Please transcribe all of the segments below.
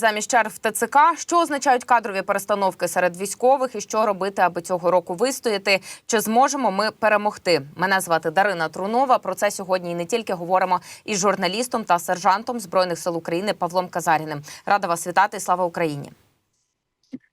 Замість черг в ТЦК, що означають кадрові перестановки серед військових, і що робити, аби цього року вистояти? Чи зможемо ми перемогти? Мене звати Дарина Трунова. Про це сьогодні і не тільки говоримо із журналістом та сержантом збройних сил України Павлом Казаріним. Рада вас вітати. Слава Україні!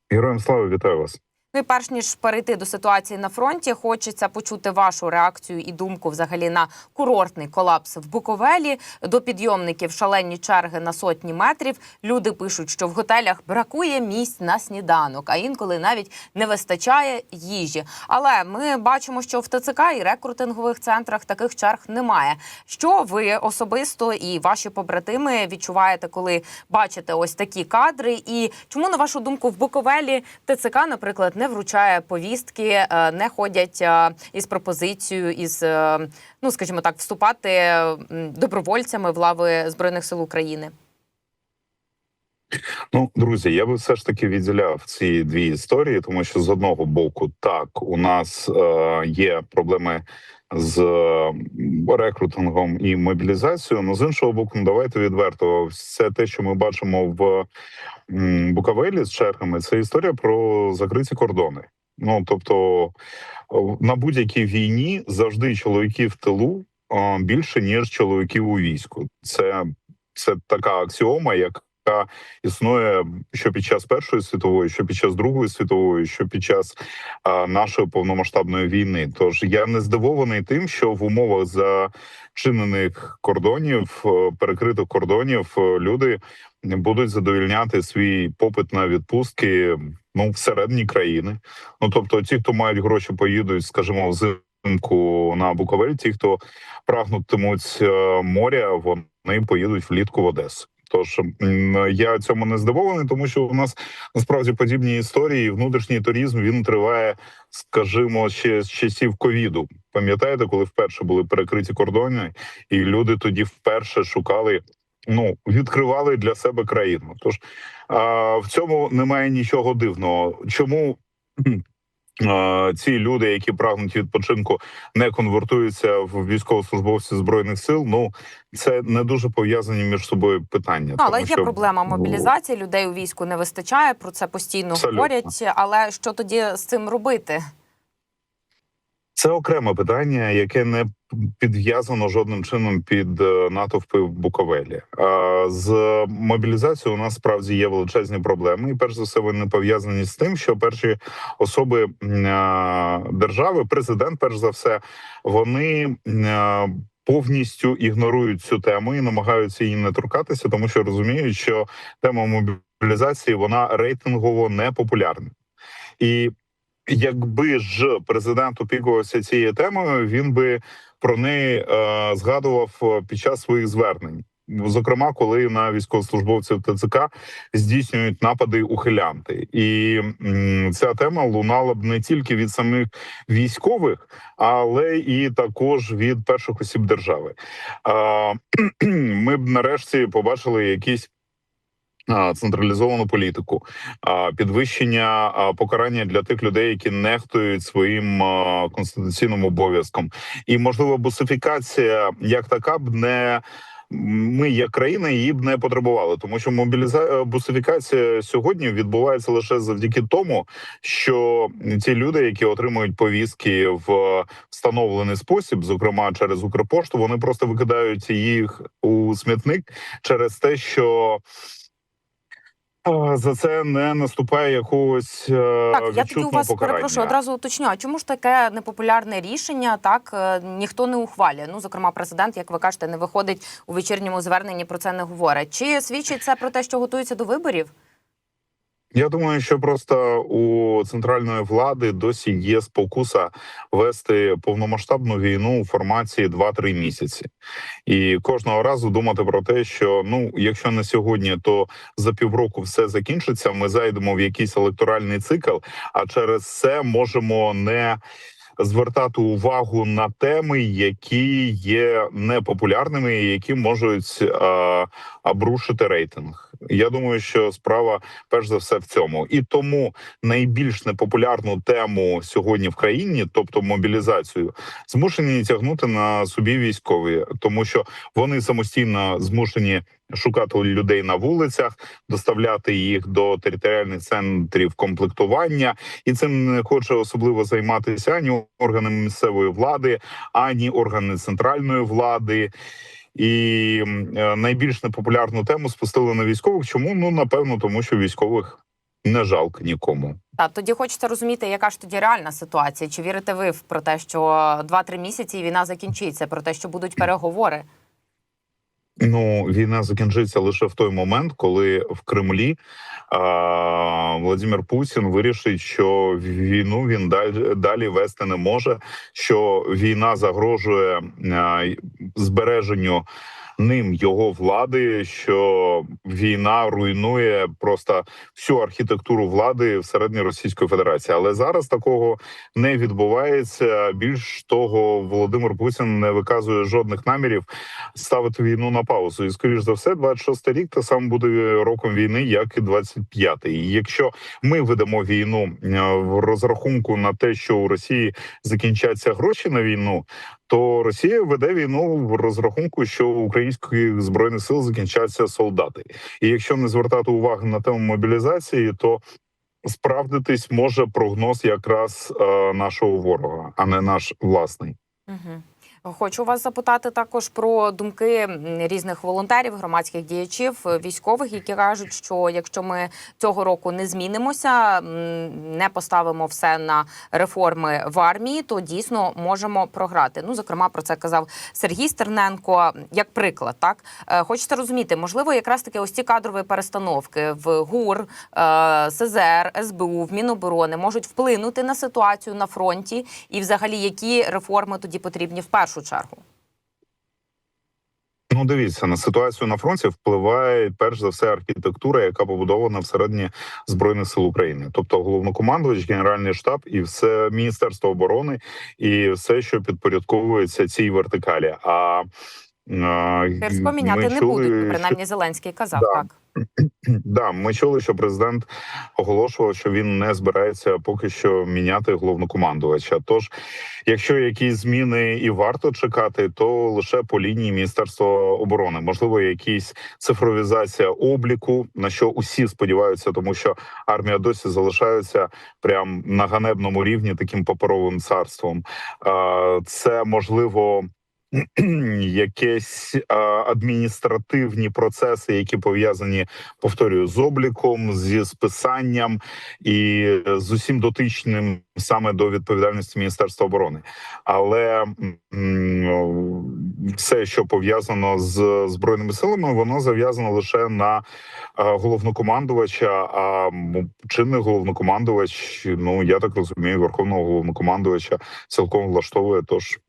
Героям слава вітаю вас. Ну і перш ніж перейти до ситуації на фронті, хочеться почути вашу реакцію і думку взагалі на курортний колапс в Буковелі. До підйомників шалені черги на сотні метрів. Люди пишуть, що в готелях бракує місць на сніданок, а інколи навіть не вистачає їжі. Але ми бачимо, що в ТЦК і рекрутингових центрах таких черг немає. Що ви особисто і ваші побратими відчуваєте, коли бачите ось такі кадри? І чому на вашу думку в Буковелі ТЦК, наприклад, не вручає повістки, е, не ходять е, із пропозицією, із е, ну скажімо так, вступати добровольцями в лави збройних сил України? Ну, друзі, я би все ж таки відділяв ці дві історії, тому що з одного боку, так у нас е, є проблеми з рекрутингом і мобілізацією. Ну з іншого боку, ну, давайте відверто, все те, що ми бачимо в м, Буковелі з чергами, це історія про закриті кордони. Ну тобто на будь-якій війні завжди чоловіків в тилу більше ніж чоловіків у війську. Це, це така аксіома, як яка існує що під час першої світової, що під час другої світової, що під час а, нашої повномасштабної війни. Тож я не здивований тим, що в умовах зачинених кордонів, е, перекритих кордонів, е, люди будуть задовільняти свій попит на відпустки ну всередині країни. Ну тобто, ті, хто мають гроші, поїдуть, скажімо, взимку на Буковель, ті, хто прагнутимуть е, моря, вони поїдуть влітку в Одесу. Тож я цьому не здивований, тому що у нас насправді подібні історії. Внутрішній туризм він триває, скажімо, ще з часів ковіду. Пам'ятаєте, коли вперше були перекриті кордони, і люди тоді вперше шукали. Ну, відкривали для себе країну. Тож а, в цьому немає нічого дивного. Чому ці люди, які прагнуть відпочинку, не конвертуються в військовослужбовців збройних сил? Ну це не дуже пов'язані між собою питання. Ну, але тому є що, проблема мобілізації. Людей у війську не вистачає. Про це постійно Абсолютно. говорять. Але що тоді з цим робити? Це окреме питання, яке не підв'язано жодним чином під е, натовпи в Буковелі. З мобілізацією у нас справді є величезні проблеми, і перш за все вони пов'язані з тим, що перші особи держави, президент, перш за все, вони. Повністю ігнорують цю тему і намагаються її не торкатися, тому що розуміють, що тема мобілізації вона рейтингово не популярна. І якби ж президент опікувався цією темою, він би про неї е, згадував е, під час своїх звернень. Зокрема, коли на військовослужбовців ТЦК здійснюють напади ухилянти, і ця тема лунала б не тільки від самих військових, але і також від перших осіб держави. Ми б нарешті побачили якісь централізовану політику, підвищення покарання для тих людей, які нехтують своїм конституційним обов'язком, і можливо, бусифікація як така б не. Ми, як країна, її б не потребували, тому що мобіліза... бусифікація сьогодні відбувається лише завдяки тому, що ці люди, які отримують повістки в встановлений спосіб, зокрема через Укрпошту, вони просто викидають їх у смітник через те, що за це не наступає якогось е, Так, я тоді у вас покарання. перепрошую одразу уточню. А чому ж таке непопулярне рішення? Так е, ніхто не ухвалює. Ну, зокрема, президент, як ви кажете, не виходить у вечірньому зверненні про це не говорить. Чи свідчить це про те, що готується до виборів? Я думаю, що просто у центральної влади досі є спокуса вести повномасштабну війну у формації 2-3 місяці, і кожного разу думати про те, що ну, якщо не сьогодні, то за півроку все закінчиться. Ми зайдемо в якийсь електоральний цикл, а через це можемо не звертати увагу на теми, які є непопулярними, і які можуть е, обрушити рейтинг. Я думаю, що справа перш за все в цьому, і тому найбільш непопулярну тему сьогодні в країні, тобто мобілізацію, змушені тягнути на собі військові, тому що вони самостійно змушені шукати людей на вулицях, доставляти їх до територіальних центрів комплектування, і цим не хоче особливо займатися ані органи місцевої влади, ані органи центральної влади. І е, найбільш непопулярну тему спустили на військових. Чому? Ну напевно, тому що військових не жалко нікому. Та тоді хочеться розуміти, яка ж тоді реальна ситуація. Чи вірите ви в про те, що 2-3 місяці війна закінчиться, про те, що будуть переговори? Ну, війна закінчиться лише в той момент, коли в Кремлі а, Владимир Путін вирішить, що війну він далі, далі вести не може. Що війна загрожує а, збереженню ним його влади, що війна руйнує просто всю архітектуру влади всередині Російської Федерації. Але зараз такого не відбувається. Більш того, Володимир Путін не виказує жодних намірів ставити війну на паузу. І скоріш за все, 26 рік так само буде роком війни, як і 25-й. І Якщо ми ведемо війну е, в розрахунку на те, що у Росії закінчаться гроші на війну. То Росія веде війну в розрахунку, що у українських збройних сил закінчаться солдати, і якщо не звертати увагу на тему мобілізації, то справдитись може прогноз якраз е, нашого ворога, а не наш власний. Угу. Хочу вас запитати також про думки різних волонтерів, громадських діячів, військових, які кажуть, що якщо ми цього року не змінимося, не поставимо все на реформи в армії, то дійсно можемо програти. Ну, зокрема, про це казав Сергій Стерненко. Як приклад, так Е, хочеться розуміти, можливо, якраз таки ось ці кадрові перестановки в ГУР, е, СЗР, СБУ, в Міноборони можуть вплинути на ситуацію на фронті, і взагалі які реформи тоді потрібні в першу чергу. Ну, дивіться на ситуацію на фронті впливає перш за все архітектура, яка побудована всередині збройних сил України, тобто головнокомандувач, генеральний штаб і все міністерство оборони, і все, що підпорядковується цій вертикалі. А міняти ми не чули, будуть. що- Принаймні Зеленський казав Да. так. Да, ми чули, що президент оголошував, що він не збирається поки що міняти головнокомандувача. Тож, якщо якісь зміни і варто чекати, то лише по лінії Міністерства оборони, можливо, якісь цифровізація обліку, на що усі сподіваються, тому що армія досі залишається прям на ганебному рівні таким паперовим царством. Це можливо. Якісь адміністративні процеси, які пов'язані, повторюю, з обліком, зі списанням і з усім дотичним саме до відповідальності Міністерства оборони, але все, що пов'язано з збройними силами, воно зав'язано лише на головнокомандувача. А чинний головнокомандувач, ну я так розумію, верховного головнокомандувача цілком влаштовує. Тож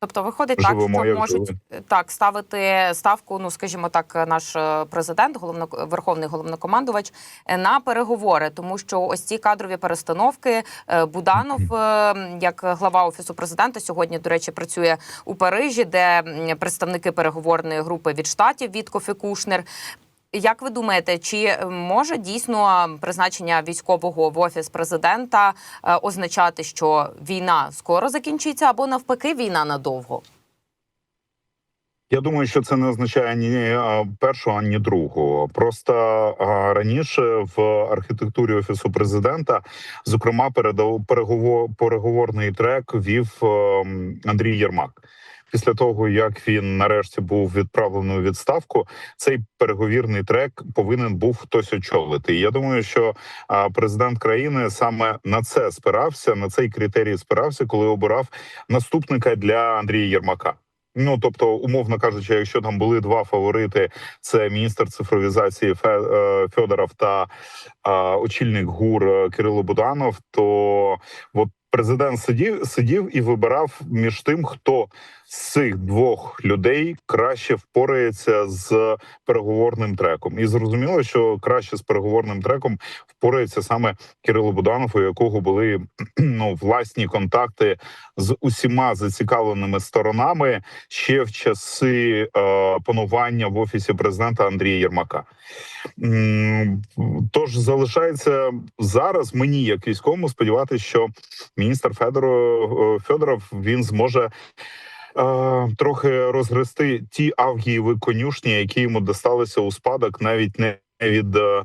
Тобто виходить так, що можуть жили. так ставити ставку. Ну скажімо так, наш е, президент, головно верховний головнокомандувач е, на переговори, тому що ось ці кадрові перестановки е, Буданов, е, як глава офісу президента, сьогодні до речі працює у Парижі, де представники переговорної групи від штатів Віткоф і Кушнер. Як ви думаєте, чи може дійсно призначення військового в офіс президента е, означати, що війна скоро закінчиться, або навпаки, війна надовго? Я думаю, що це не означає ні першого, ні другого. Просто раніше в архітектурі офісу президента, зокрема, передав переговор переговорний трек вів ем, Андрій Єрмак. Після того як він нарешті був відправлений у відставку, цей переговірний трек повинен був хтось очолити. І я думаю, що президент країни саме на це спирався, на цей критерій спирався, коли обирав наступника для Андрія Єрмака. Ну тобто, умовно кажучи, якщо там були два фаворити: це міністр цифровізації е, Федоров та очільник ГУР е, Кирило Буданов, то от президент сидів сидів і вибирав між тим, хто цих двох людей краще впорається з переговорним треком, і зрозуміло, що краще з переговорним треком впорається саме Кирило Буданов, у якого були ну власні контакти з усіма зацікавленими сторонами ще в часи е, панування в офісі президента Андрія Єрмака. Тож залишається зараз мені, як військовому, сподіватися, що міністр Федоров Федоров він зможе. Е, трохи розгрести ті авгієві конюшні, які йому досталися у спадок, навіть не від е,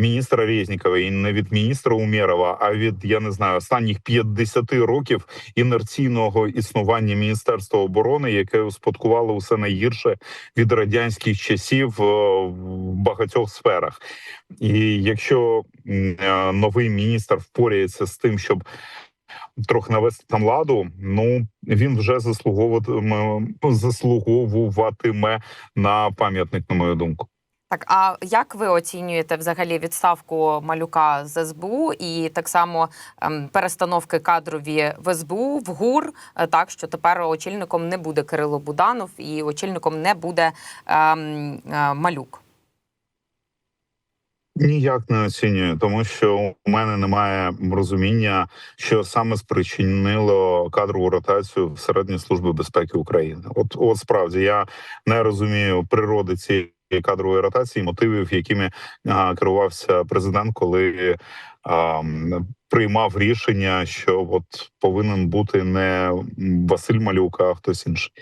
міністра Резнікова і не від міністра Умєрова, а від я не знаю останніх 50 років інерційного існування Міністерства оборони, яке успадкувало усе найгірше від радянських часів е, в багатьох сферах. І якщо новий міністр впорається з тим, щоб трохи навести там ладу, ну він вже заслуговуватиме заслуговуватиме на пам'ятник, на мою думку. Так, а як ви оцінюєте взагалі відставку малюка з СБУ і так само ем, перестановки кадрові в СБУ в ГУР? е, Так що тепер очільником не буде Кирило Буданов і очільником не буде ем, е, малюк. Ніяк не оцінюю, тому що у мене немає розуміння, що саме спричинило кадрову ротацію в середній служби безпеки України. От, от справді я не розумію природи цієї кадрової ротації, мотивів, якими а, керувався президент, коли а, приймав рішення, що от повинен бути не Василь Малюк, а хтось інший.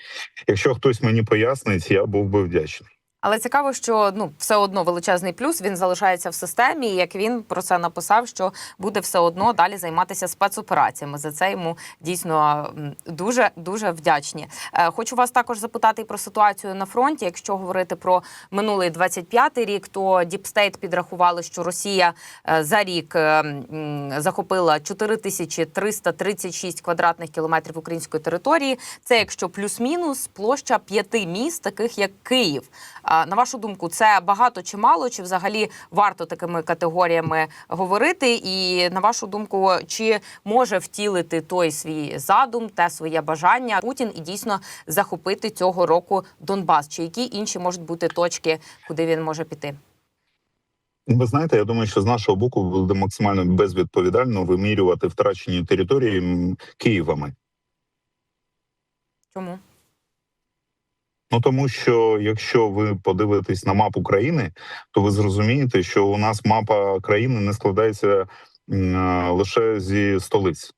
Якщо хтось мені пояснить, я був би вдячний. Але цікаво, що ну все одно величезний плюс він залишається в системі. і Як він про це написав, що буде все одно далі займатися спецопераціями. За це йому дійсно дуже дуже вдячні. Е, Хочу вас також запитати і про ситуацію на фронті. Якщо говорити про минулий 25-й рік, то Діпстейт підрахували, що Росія е, за рік е, захопила 4336 квадратних кілометрів української території. Це якщо плюс-мінус площа п'яти міст, таких як Київ. На вашу думку, це багато чи мало? Чи взагалі варто такими категоріями говорити? І на вашу думку, чи може втілити той свій задум, те своє бажання Путін і дійсно захопити цього року Донбас? Чи які інші можуть бути точки, куди він може піти? Ви знаєте, я думаю, що з нашого боку буде максимально безвідповідально вимірювати втрачені території Києвами. Чому? Ну тому що якщо ви подивитесь на мапу країни, то ви зрозумієте, що у нас мапа країни не складається лише зі столиць.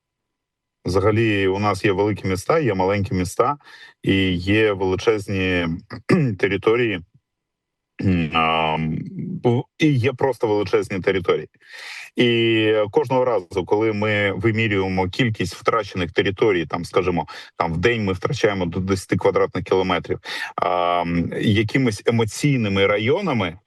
Взагалі, у нас є великі міста, є маленькі міста і є величезні території. І є просто величезні території. І кожного разу, коли ми вимірюємо кількість втрачених територій, там скажімо, там в день ми втрачаємо до 10 квадратних кілометрів, а, якимись емоційними районами.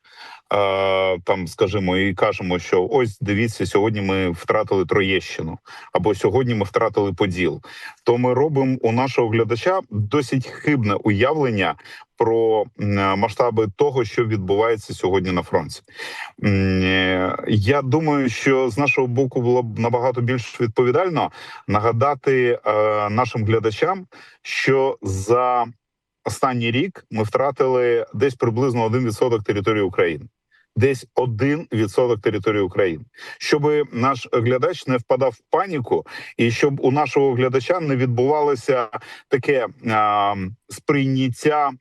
А, Там, скажімо, і кажемо, що ось дивіться, сьогодні ми втратили Троєщину, або сьогодні ми втратили Поділ. То ми робимо у нашого глядача досить хибне уявлення про масштаби того, що відбувається сьогодні на фронті. Е, Я думаю, що з нашого боку було б набагато більш відповідально нагадати е, нашим глядачам, що за останній рік ми втратили десь приблизно 1% території України. Десь 1% території України, щоб наш глядач не впадав в паніку, і щоб у нашого глядача не відбувалося таке а, сприйняття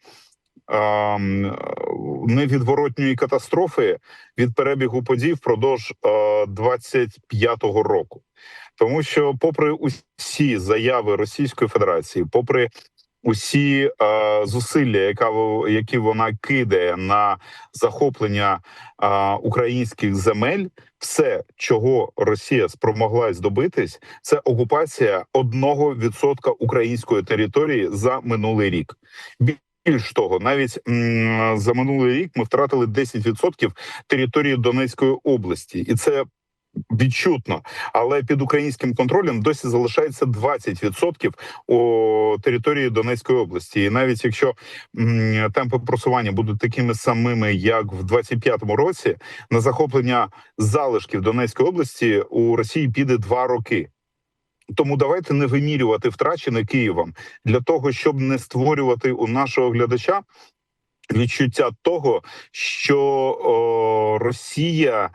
невідворотньої катастрофи від перебігу подій впродовж е, 25-го року, тому що, попри усі заяви Російської Федерації, попри усі е, зусилля, яка які вона кидає на захоплення е, українських земель, все, чого Росія спромоглась добитись, це окупація одного відсотка української території за минулий рік. Більш того, навіть за минулий рік ми втратили 10% території Донецької області, і це відчутно. Але під українським контролем досі залишається 20% у території Донецької області. І навіть якщо темпи просування будуть такими самими, як в 25-му році, на захоплення залишків Донецької області у Росії піде два роки. Тому давайте не вимірювати втрачене Києвом для того, щоб не створювати у нашого глядача відчуття того, що о, Росія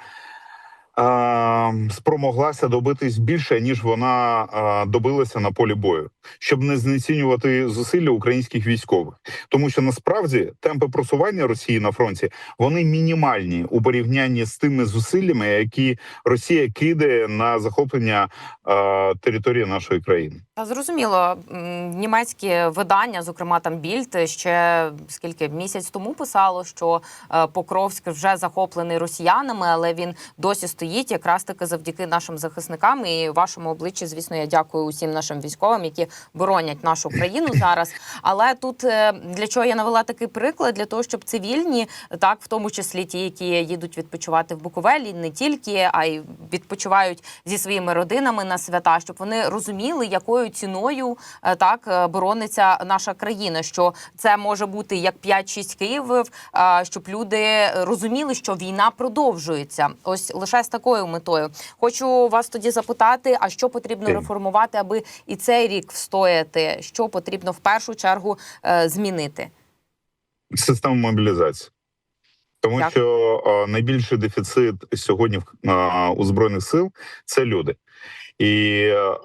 спромоглася добитись більше ніж вона е, добилася на полі бою, щоб не знецінювати зусилля українських військових, тому що насправді темпи просування Росії на фронті вони мінімальні у порівнянні з тими зусиллями, які Росія кидає на захоплення е, території нашої країни. Зрозуміло, німецькі видання, зокрема там Більд, ще скільки місяць тому писало, що е, Покровськ вже захоплений росіянами, але він досі стоїть якраз таки завдяки нашим захисникам. І вашому обличчі, звісно, я дякую усім нашим військовим, які боронять нашу країну зараз. Але тут е, для чого я навела такий приклад? Для того, щоб цивільні, так в тому числі ті, які їдуть відпочивати в Буковелі, не тільки, а й відпочивають зі своїми родинами на свята, щоб вони розуміли, якою ціною е, так е, борониться наша країна. Що це може бути як 5-6 Київів, е, щоб люди розуміли, що війна продовжується. Ось лише з такою метою. Хочу вас тоді запитати: а що потрібно Окей. реформувати, аби і цей рік встояти? Що потрібно в першу чергу е, змінити? систему мобілізації. Тому Дякую. що е, найбільший дефіцит сьогодні в е, у збройних сил це люди, і е,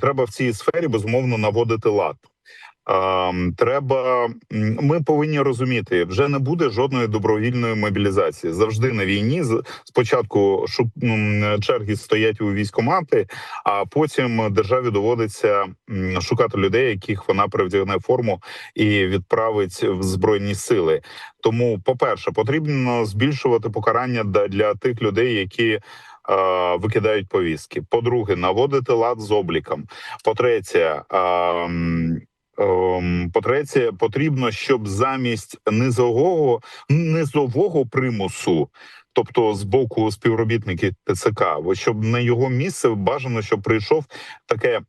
треба в цій сфері безумовно наводити лад. Е, треба ми повинні розуміти, вже не буде жодної добровільної мобілізації. Завжди на війні спочатку черги стоять у військомати, а потім державі доводиться шукати людей, яких вона привдягне форму і відправить в збройні сили. Тому, по-перше, потрібно збільшувати покарання для тих людей, які е, викидають повістки. По-друге, наводити лад з обліком. По-третє, е, м, ем, по-третє, потрібно, щоб замість низового низового примусу. Тобто з боку співробітників ТЦК, щоб на його місце бажано, щоб прийшов таке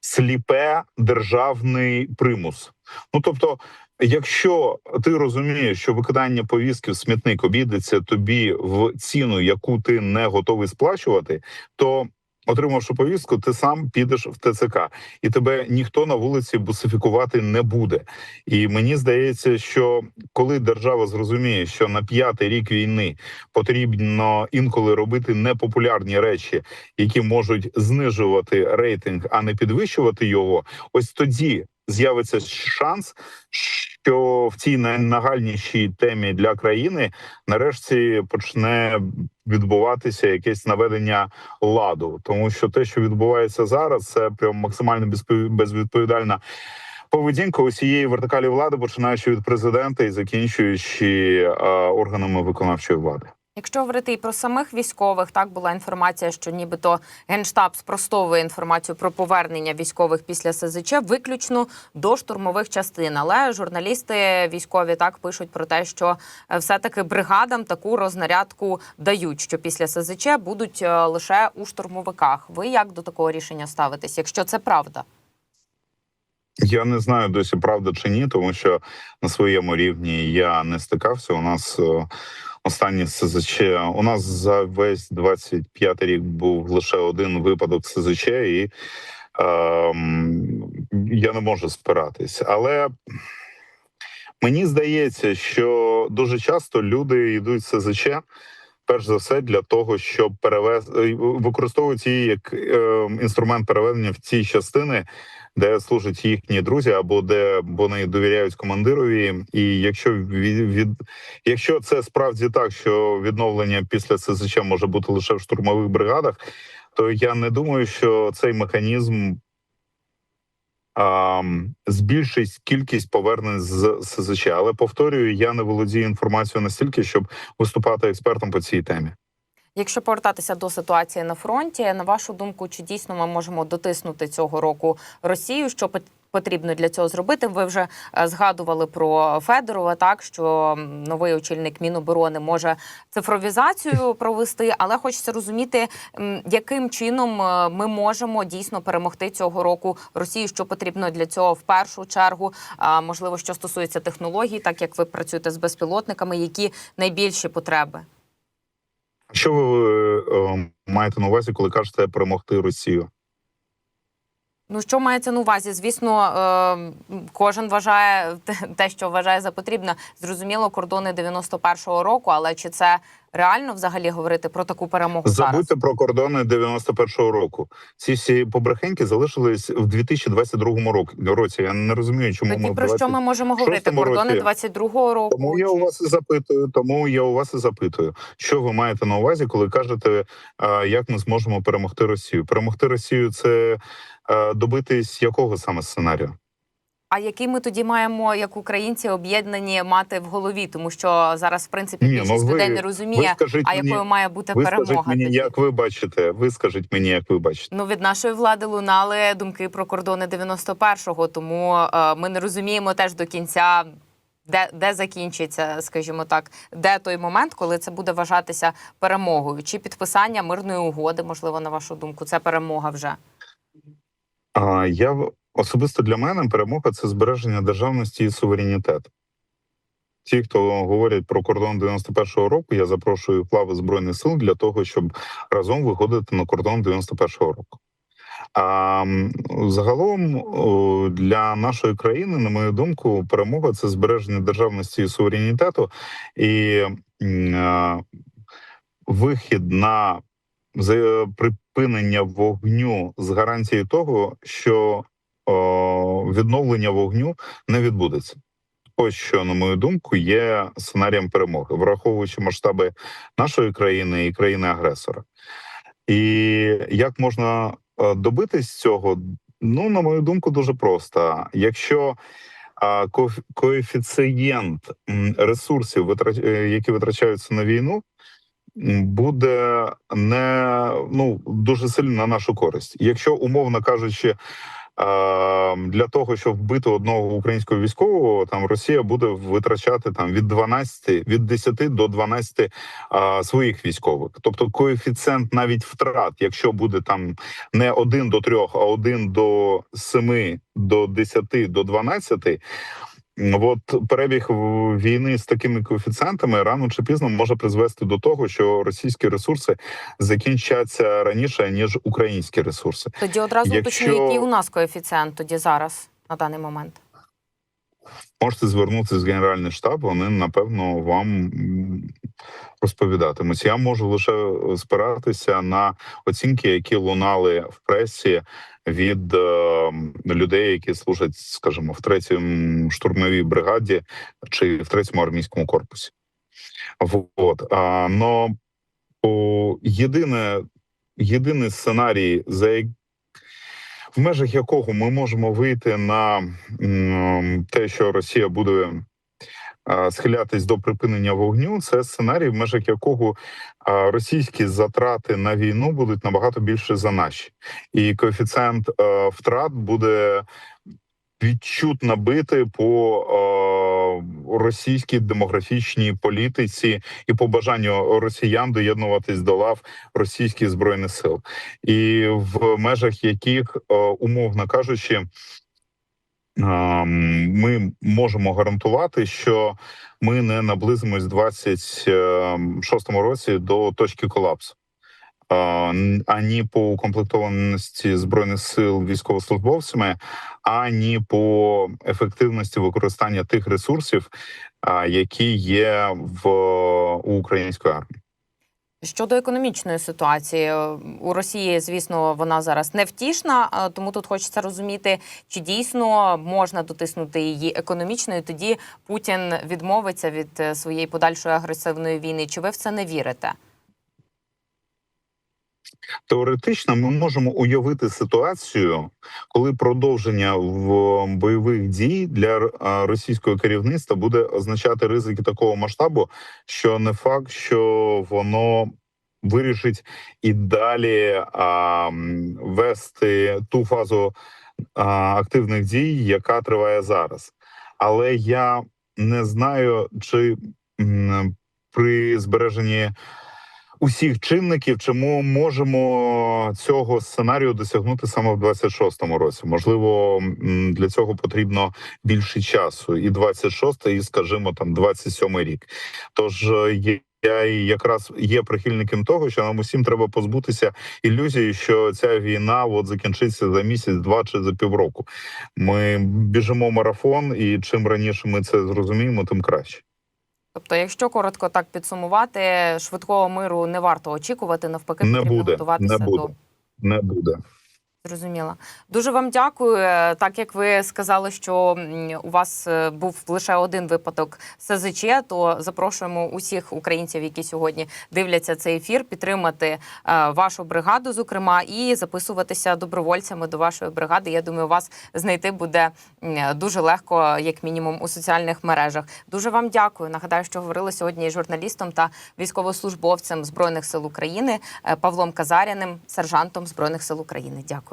сліпе державний примус. Ну тобто, якщо ти розумієш, що викидання повістки в смітник обійдеться тобі в ціну, яку ти не готовий сплачувати, то отримавши повістку, ти сам підеш в ТЦК, і тебе ніхто на вулиці бусифікувати не буде. І мені здається, що коли держава зрозуміє, що на п'ятий рік війни потрібно інколи робити непопулярні речі, які можуть знижувати рейтинг, а не підвищувати його, ось тоді з'явиться шанс, що в цій найнагальнішій темі для країни нарешті почне відбуватися якесь наведення ладу, тому що те, що відбувається зараз, це прям максимально безвідповідальна. Поведінка усієї вертикалі влади, починаючи від президента і закінчуючи е, органами виконавчої влади. Якщо говорити і про самих військових, так була інформація, що нібито генштаб спростовує інформацію про повернення військових після СЗЧ виключно до штурмових частин. Але журналісти військові так пишуть про те, що е, все-таки бригадам таку рознарядку дають, що після СЗЧ будуть е, лише у штурмовиках. Ви як до такого рішення ставитесь, якщо це правда? Я не знаю досі правда чи ні, тому що на своєму рівні я не стикався. У нас е, останні СЗЧ, у нас за весь 25 рік був лише один випадок СЗЧ, і е, я не можу спиратись. Але мені здається, що дуже часто люди йдуть СЗЧ. Перш за все для того, щоб перевести використовують її як е, інструмент переведення в ті частини, де служать їхні друзі, або де вони довіряють командирові. І якщо від, від якщо це справді так, що відновлення після СЗЧ може бути лише в штурмових бригадах, то я не думаю, що цей механізм збільшить кількість повернень з СЗЧ. Але повторюю, я не володію інформацією настільки, щоб виступати експертом по цій темі. Якщо повертатися до ситуації на фронті, на вашу думку, чи дійсно ми можемо дотиснути цього року Росію? Що потрібно для цього зробити? Ви вже е, згадували про Федорова, так що новий очільник Міноборони може цифровізацію провести, але хочеться розуміти, яким чином е, ми можемо дійсно перемогти цього року Росію. Що потрібно для цього в першу чергу? А можливо, що стосується технологій, так як ви працюєте з безпілотниками, які найбільші потреби? Що ви е, маєте на увазі, коли кажете перемогти Росію? Ну, що мається на увазі? Звісно, е, кожен вважає те- що вважає за потрібне. Зрозуміло, кордони 91-го року, але чи це реально взагалі говорити про таку перемогу зараз? Про кордони 91-го року. Ці всі побрехеньки залишились в 2022 року- році. Я не розумію, чому Тоді ми про що ми можемо говорити? Кордони році. 22-го року. Тому я у вас і запитую. Тому я у вас і запитую, що ви маєте на увазі, коли кажете, а, як ми зможемо перемогти Росію? Перемогти Росію це добитись якого саме сценарію? А який ми тоді маємо, як українці, об'єднані мати в голові? Тому що зараз, в принципі, Ні, ну більшість ви- людей не розуміє, скажіть а мені, якою має бути ви скажіть перемога. мені, тоді. як ви бачите? Ви скажіть мені, як ви бачите? Ну, від нашої влади лунали думки про кордони 91-го, тому е, ми не розуміємо теж до кінця, де, де закінчиться, скажімо так, де той момент, коли це буде вважатися перемогою, чи підписання мирної угоди, можливо, на вашу думку, це перемога вже. А я особисто для мене перемога це збереження державності і суверенітету. Ті, хто говорять про кордон 91-го року, я запрошую плави збройних сил для того, щоб разом виходити на кордон 91-го року. А загалом для нашої країни, на мою думку, перемога це збереження державності і суверенітету і вихід на припинення вогню з гарантією того, що о, відновлення вогню не відбудеться. Ось що, на мою думку, є сценарієм перемоги, враховуючи масштаби нашої країни і країни-агресора. І як можна е, добитись цього? Ну, на мою думку, дуже просто. Якщо коефіцієнт ресурсів, е, які витрачаються на війну, буде не ну дуже сильно на нашу користь. Якщо умовно кажучи, е, для того, щоб вбити одного українського військового, там Росія буде витрачати там від 12, від 10 до 12 е, своїх військових. Тобто коефіцієнт навіть втрат, якщо буде там не один до трьох, а один до 7, до 10, до 12, От перебіг війни з такими коефіцієнтами рано чи пізно може призвести до того, що російські ресурси закінчаться раніше ніж українські ресурси. Тоді одразу Якщо- уточню, який у нас коефіцієнт тоді зараз на даний момент. Можете звернутися з генеральний штаб. Вони напевно вам розповідатимуть. Я можу лише спиратися на оцінки, які лунали в пресі від е, людей, які служать, скажімо, в третьому штурмовій бригаді чи в третьому армійському корпусі. Вот. А, но о, єдине, єдиний сценарій, за в межах якого ми можемо вийти на те, що Росія буде схилятись до припинення вогню, це сценарій, в межах якого російські затрати на війну будуть набагато більше за наші, і коефіцієнт е, втрат буде відчутно бити по е, російській демографічній політиці і по бажанню росіян доєднуватись до лав російських збройних сил, і в межах яких, е, умовно кажучи, ми можемо гарантувати, що ми не наблизимось в 26-му році до точки колапсу. Ані по укомплектованості збройних сил військовослужбовцями, ані по ефективності використання тих ресурсів, які є в у української армії. Щодо економічної ситуації е, у Росії, звісно, вона зараз невтішна, втішна, тому тут хочеться розуміти, чи дійсно можна дотиснути її економічно, і тоді Путін відмовиться від е, своєї подальшої агресивної війни. Чи ви в це не вірите? Теоретично ми можемо уявити ситуацію, коли продовження в бойових дій для російського керівництва буде означати ризики такого масштабу, що не факт, що воно вирішить і далі а, вести ту фазу а, активних дій, яка триває зараз. Але я не знаю, чи м, при збереженні усіх чинників, чи ми можемо цього сценарію досягнути саме в 26-му році. Можливо, для цього потрібно більше часу, і 26 і скажімо, там 27 рік. Тож е, є. Я якраз є прихильником того, що нам усім треба позбутися ілюзії, що ця війна от закінчиться за місяць, два чи за півроку. Ми біжимо марафон, і чим раніше ми це зрозуміємо, тим краще. Тобто, якщо коротко так підсумувати, швидкого миру не варто очікувати, навпаки, Не буде, готуватися не буде. до Не буде. Зрозуміла. Дуже вам дякую. Е, Так як ви сказали, що у вас е, був лише один випадок СЗЧ, то запрошуємо усіх українців, які сьогодні дивляться цей ефір, підтримати е, вашу бригаду, зокрема, і записуватися добровольцями до вашої бригади. Я думаю, вас знайти буде дуже легко, як мінімум, у соціальних мережах. Дуже вам дякую. Нагадаю, що говорили сьогодні журналістом та військовослужбовцем збройних сил України Павлом Казаряним, сержантом збройних сил України. Дякую.